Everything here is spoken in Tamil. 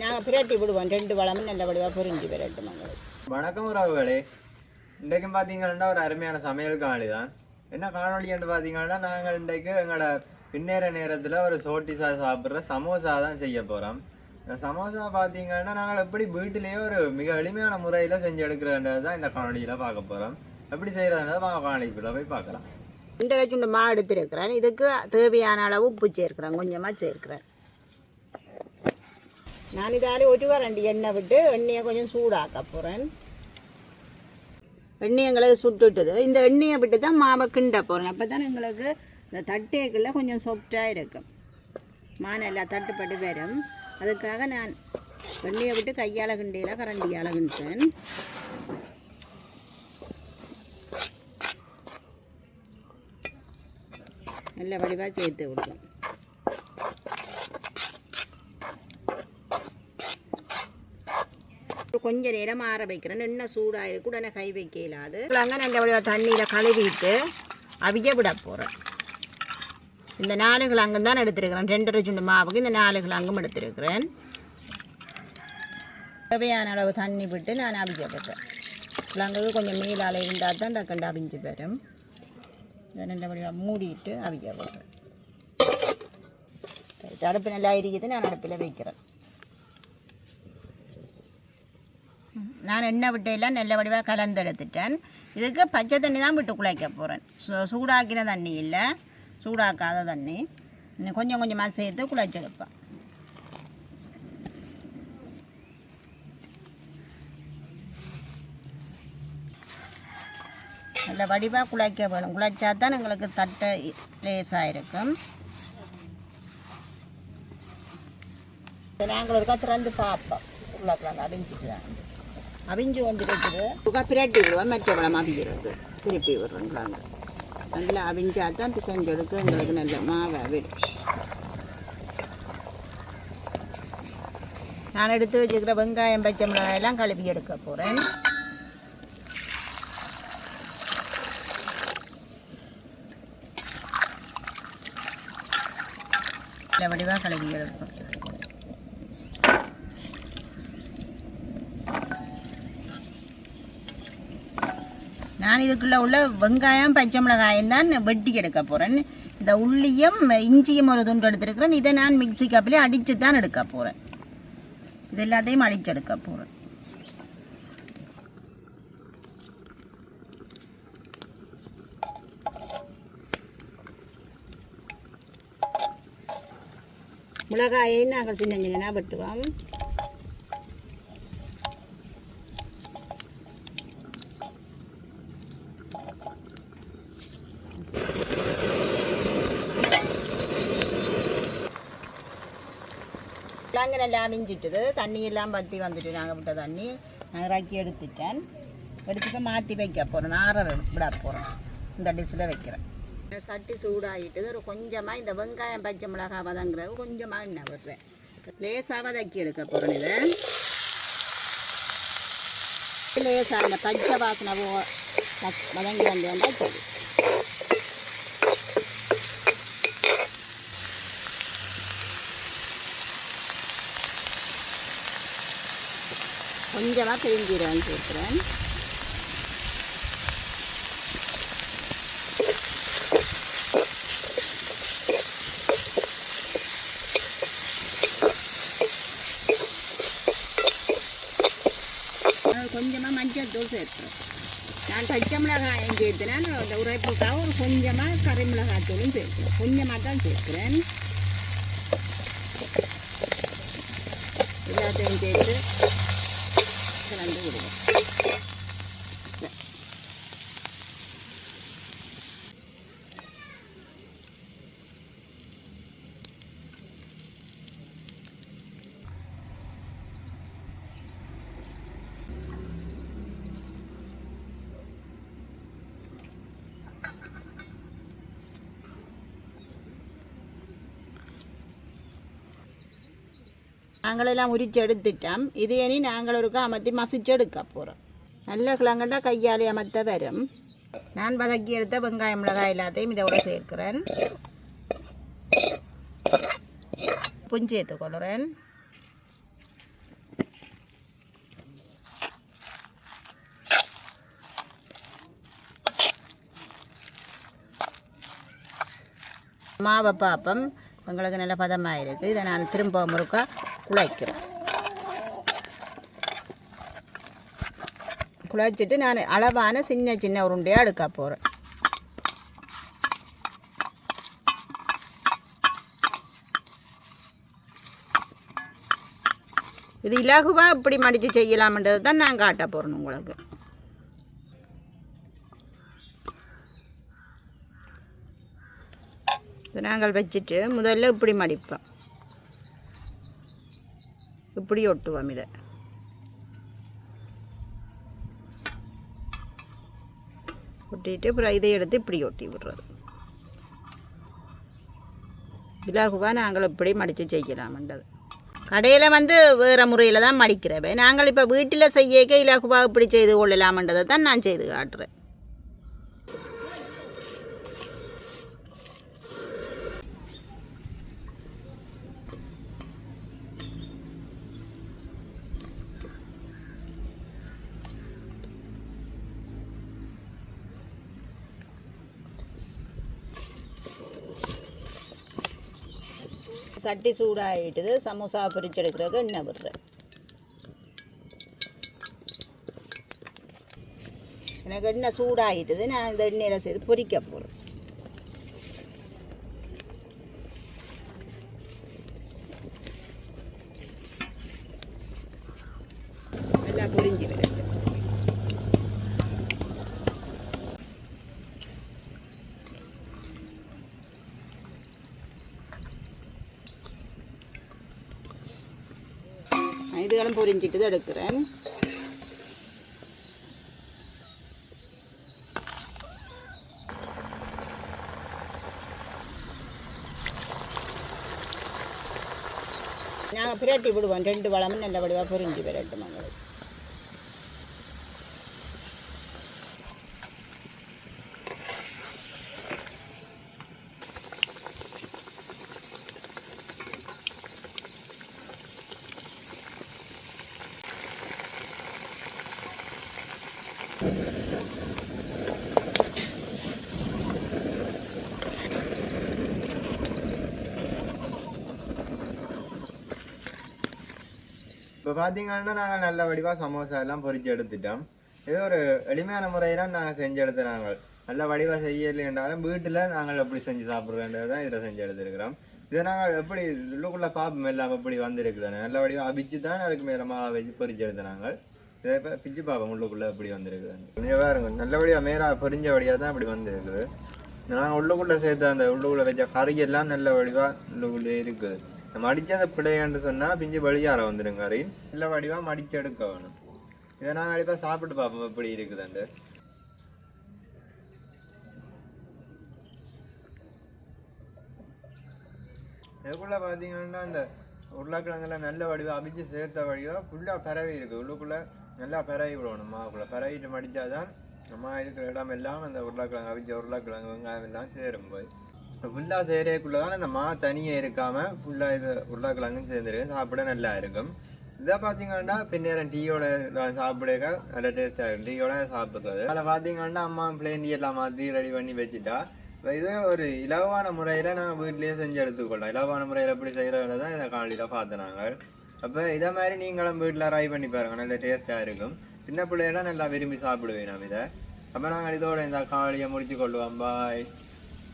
நாங்கள் பிரட்டி விடுவோம் ரெண்டு வளமும் நல்ல வடிவாக புரிஞ்சு விரட்டும் எங்களுக்கு வணக்கம் உறவுகளே இன்றைக்கும் பார்த்தீங்கன்னா ஒரு அருமையான சமையல் காணொளி தான் என்ன காணொளி என்று பார்த்தீங்கன்னா நாங்கள் இன்றைக்கு எங்களோட பின்னேற நேரத்தில் ஒரு சோட்டிசா சாப்பிட்ற சமோசா தான் செய்ய போகிறோம் இந்த சமோசா பார்த்தீங்கன்னா நாங்கள் எப்படி வீட்டிலேயே ஒரு மிக எளிமையான முறையில் செஞ்சு எடுக்கிறதுன்றது தான் இந்த காணொலியில் பார்க்க போகிறோம் எப்படி செய்கிறதுன்றது வாங்க காணொலிக்குள்ள போய் பார்க்கலாம் ரெண்டு லட்சம் மா எடுத்துருக்கிறேன் இதுக்கு தேவையான அளவு உப்பு சேர்க்கிறேன் கொஞ்சமாக சேர்க்கிறேன் நான் இதால் ஒரு ரெண்டு எண்ணெய் விட்டு எண்ணெயை கொஞ்சம் சூடாக்க போகிறேன் எண்ணெய் எங்களுக்கு சுட்டுட்டுது இந்த எண்ணெயை விட்டு தான் மாவை கிண்ட போகிறேன் அப்போ தான் எங்களுக்கு இந்த தட்டேக்குள்ள கொஞ்சம் சாஃப்டாக இருக்கும் மா எல்லாம் தட்டுப்பட்டு வரும் அதுக்காக நான் எண்ணெயை விட்டு கையால் கிண்டையில் கரண்டியால் கிண்டேன் நல்ல வடிவாக சேர்த்து விடுவோம் கொஞ்சம் நேரம் ஆற வைக்கிறேன். இன்னும் சூடாயிருக்கு. உடனே கை வைக்க இல்லாது அங்கே நல்ல வடிவாக தண்ணியில் கழுவிட்டு அவிய விட போகிறேன் இந்த நாலு கிழங்கு தான் எடுத்திருக்கிறேன். ரெண்டரை சுண்டு மாவுக்கு இந்த நாலு கிழங்கும் எடுத்திருக்கிறேன். தேவையான அளவு தண்ணி விட்டு நான் அவிக்க விட்டேன் கிழங்குக்கு கொஞ்சம் மீளால் இருந்தால் தான் டக்குண்டு அவிஞ்சு வரும். இதை நல்லபடியாக மூடிட்டு அவிக்க போடுறேன் அடுப்பு நல்லா இருக்குது நான் அடுப்பில் வைக்கிறேன். நான் எண்ணெய் விட்டையெல்லாம் நல்ல வடிவாக கலந்தெடுத்துட்டேன். இதுக்கு பச்சை தண்ணி தான் விட்டு குழைக்க போகிறேன் சூ சூடாக்கின தண்ணி இல்லை. சூடாக்காத தண்ணி. இன்னும் கொஞ்சம் கொஞ்சமாக சேர்த்து குழைச்செடுப்பேன். நல்ல வடிவாக குழைக்க வேணும். குழைச்சா தான் எங்களுக்கு தட்டை லேசாக இருக்கும் நாங்கள் ஒருக்கா திறந்து பார்ப்போம். உருளைக்கிழங்கு அவிஞ்சிட்டு தான் அவிஞ்சு வந்துருக்குது. இருக்குது பிரட்டி விடுவோம் மற்ற பழம் அவிஞ்சிருக்கு திருப்பி விடுறோங்களாங்க நல்லா அவிஞ்சா தான் பிசைஞ்செடுக்கு எங்களுக்கு நல்ல மாவை விடும் நான் எடுத்து வச்சுக்கிற வெங்காயம் பச்சை மிளகாய் எல்லாம் கழுவி எடுக்க போகிறேன் வடிவாக கழுவி எடுப்போம். நான் இதுக்குள்ளே உள்ள வெங்காயம் பச்சை மிளகாயம் தான் வெட்டி எடுக்க போகிறேன் இந்த உள்ளியும் இஞ்சியும் ஒரு துண்டு எடுத்துருக்கிறேன். இதை நான் மிக்ஸி கப்பிலே அடித்து தான் எடுக்க போகிறேன் இது எல்லாத்தையும் அடித்து எடுக்க போகிறேன் மிளகாயை நாங்கள் சின்ன சின்னதாக வெட்டுவோம். கிழங்கு நல்லா அமிஞ்சிட்டுது தண்ணியெல்லாம் பற்றி வந்துட்டு நாங்கள் விட்ட தண்ணி நான் இறக்கி எடுத்துட்டேன் எடுத்துட்டு மாற்றி வைக்க போகிறேன் ஆற விட போகிறேன் இந்த டிஷ்ஷில் வைக்கிறேன் சட்டி சூடாகிட்டு ஒரு கொஞ்சமாக இந்த வெங்காயம் பச்சை மிளகாய் வதங்குறது கொஞ்சமாக எண்ணெய் விடுறேன் லேசாக வதக்கி எடுக்க போகிறேன் இதை லேசாக இந்த பச்சை வாசனை வதங்கி வந்து வந்தால் சரி கொஞ்சமாக பெருஞ்சீரகம் சேர்க்குறேன் கொஞ்சமாக மஞ்சள் தூள் சேர்த்துறேன். நான் பச்சை மிளகாயம் சேர்த்துனேன் அந்த உரைப்புக்காக ஒரு கொஞ்சமாக கறி மிளகாய் தூளும் சேர்க்கிறேன் கொஞ்சமாக தான் சேர்க்குறேன் எல்லாத்தையும் சேர்த்து கலந்து விடுவோம் நாங்களெல்லாம் உரிச்செடுத்துட்டோம். இது இனி நாங்கள் ஒரு அமர்த்தி மசிச்செடுக்க போகிறோம் நல்ல கிழங்கண்டா கையாலே அமர்த்த வரும். நான் வதக்கி எடுத்த வெங்காயம் மிளகாய் எல்லாத்தையும் இதோட சேர்க்கிறேன். புஞ்சு எடுத்துக்கொள்கிறேன் மாவை பாப்பம் உங்களுக்கு நல்ல பதமாக இதை நான் திரும்ப முறுக்கா குழைக்கிறேன் குழைச்சிட்டு நான் அளவான சின்ன சின்ன உருண்டையாக எடுக்க போகிறேன் இது இலகுவாக இப்படி மடித்து செய்யலாம்ன்றது தான் நான் காட்ட போகிறேன் உங்களுக்கு. நாங்கள் வச்சுட்டு முதல்ல இப்படி மடிப்போம். இப்படி ஒட்டுவோம் இதை. ஒட்டிட்டு அப்புறம் இதை எடுத்து இப்படி ஒட்டி விடுறது. இலகுவாக நாங்கள் இப்படி மடித்து செய்யலாம்ன்றது கடையில் வந்து வேறு முறையில் தான் மடிக்கிறவன் நாங்கள் இப்போ வீட்டில் செய்யக்க இலகுவாக இப்படி செய்து கொள்ளலாம்ன்றதை தான் நான் செய்து காட்டுறேன். சட்டி சூடாகிட்டுது சமோசா பொரிச்செடுக்கிறதுக்கு எண்ணெய் விடுறேன் எனக்கு எண்ணெய் சூடாகிட்டுது நான் இந்த எண்ணெயில் செய்து பொரிக்க போகிறேன் நல்லா பொரிஞ்சு வருது இதுகளும் பொரிஞ்சிட்டு தான் எடுக்கிறேன். நாங்கள் பிரட்டி விடுவோம். ரெண்டு வளமும் நல்ல வடிவாக பொரிஞ்சு விரட்டும் அவங்களுக்கு. இப்போ பார்த்தீங்கன்னா நாங்கள் நல்ல வடிவாக சமோசா எல்லாம் பொறிச்சு எடுத்துட்டோம். இது ஒரு எளிமையான முறையில் நாங்கள் செஞ்சு எடுத்துறாங்க. நல்ல வடிவாக செய்யலைன்றாலும் வீட்டில் நாங்கள் எப்படி செஞ்சு சாப்பிட்றோன்றது தான் இதில் செஞ்சு எடுத்துருக்கிறோம். இதை நாங்கள் எப்படி உள்ளுக்குள்ளே பாப்போம் எல்லாம் எப்படி வந்திருக்குதானே நல்ல வடிவாக அபிச்சு தான் அதுக்கு மேலே மாவை வச்சு பொரிச்சு எடுத்துனாங்க இப்போ பிச்சு பார்ப்போம் உள்ளுக்குள்ளே இப்படி வந்திருக்குது. கொஞ்சம் பாருங்க நல்லபடியாக மேலே பொறிஞ்ச வழியாக தான் இப்படி வந்திருக்குது. நாங்கள் உள்ளுக்குள்ளே சேர்த்த அந்த உள்ளுக்குள்ளே வச்ச கறி எல்லாம் நல்ல வடிவாக உள்ளுக்குள்ளே இருக்குது. நம்ம அடித்த அந்த பிள்ளையான்னு சொன்னால் பிஞ்சு வழியார வந்துடும் கறி நல்ல வடிவாக மடிச்சு எடுக்க வேணும். இதை நாங்கள் கண்டிப்பாக சாப்பிட்டு பார்ப்போம் எப்படி அந்த. இதுக்குள்ளே பார்த்தீங்கன்னா இந்த உருளைக்கிழங்குலாம் நல்ல வடிவாக அபிச்சு சேர்த்த வழியாக ஃபுல்லாக பரவி இருக்குது. உள்ளுக்குள்ளே நல்லா பரவி விடணும் மாவுக்குள்ளே பரவிட்டு மடித்தாதான் நம்ம இருக்கிற இடம் எல்லாம் அந்த உருளைக்கிழங்கு அவிஞ்ச உருளைக்கிழங்கு வெங்காயம் எல்லாம் சேரும் போய் இப்போ ஃபுல்லாக சேரக்குள்ளே தான் இந்த மா தனியாக இருக்காமல் ஃபுல்லாக இது உருளைக்கிழங்கும் சேர்ந்துருக்கு. சாப்பிட நல்லா இருக்கும். இதை பார்த்தீங்கன்னா பின்னேரம் டீயோட சாப்பிடுக்க நல்ல டேஸ்ட்டாக இருக்கும். டீயோட சாப்பிட்றது. அதில் பார்த்தீங்கன்னா அம்மா பிளேன் டீ எல்லாம் மாற்றி ரெடி பண்ணி வச்சுட்டா இப்போ இது ஒரு இலவான முறையில் நான் வீட்லேயே செஞ்சு எடுத்துக்கொள்ளலாம் இலவான முறையில் எப்படி செய்கிறத தான் இதை காலையில் பார்த்துனாங்க நாங்கள் அப்போ இதை மாதிரி நீங்களும் வீட்டில் ட்ரை பண்ணி பாருங்க. நல்ல டேஸ்ட்டாக இருக்கும். சின்ன பிள்ளைகளாம் நல்லா விரும்பி சாப்பிடுவேன் நாம் இதை. அப்போ நாங்கள் இதோட இந்த காலையை முடிச்சு கொள்வோம். பாய்